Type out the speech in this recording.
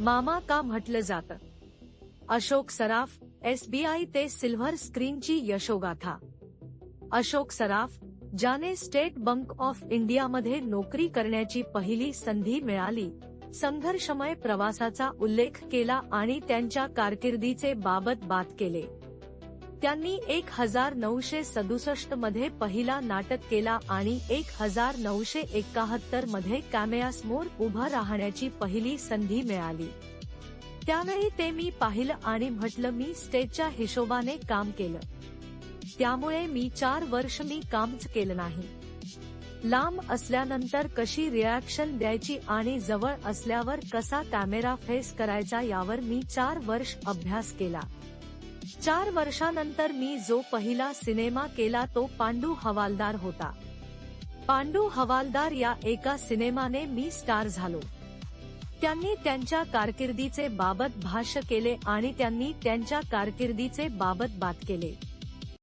मामा का म्हटलं जातं? अशोक सराफ एसबीआय ते सिल्व्हर स्क्रीनची यशोगाथा. अशोक सराफ ज्याने स्टेट बँक ऑफ इंडियामध्ये नोकरी करण्याची पहिली संधी मिळाली संघर्षमय प्रवासाचा उल्लेख केला आणि त्यांच्या कारकिर्दीचे बाबत बात केले. त्यांनी एक हजार नऊशे सदुसष्टमध्ये पहिला नाटक केला आणि एक हजार नऊशे एकाहत्तरमध्ये कॅमेयासमोर उभा राहण्याची पहिली संधी मिळाली. त्यावेळी ते मी पाहिलं आणि म्हटलं मी स्टेजच्या हिशोबाने काम केलं. त्यामुळे मी चार वर्ष मी कामच केलं नाही. लांब असल्यानंतर कशी रिॲक्शन द्यायची आणि जवळ असल्यावर कसा कॅमेरा फेस करायचा यावर मी चार वर्ष अभ्यास केला. चार वर्षानंतर मी जो पहिला सिनेमा केला तो पांडू हवालदार होता. पांडू हवालदार या एका सिनेमाने मी स्टार झालो. त्यांनी त्यांच्या कारकिर्दीचे बाबत भाष्य केले आणि त्यांनी त्यांच्या कारकिर्दीचे बाबत बात केले.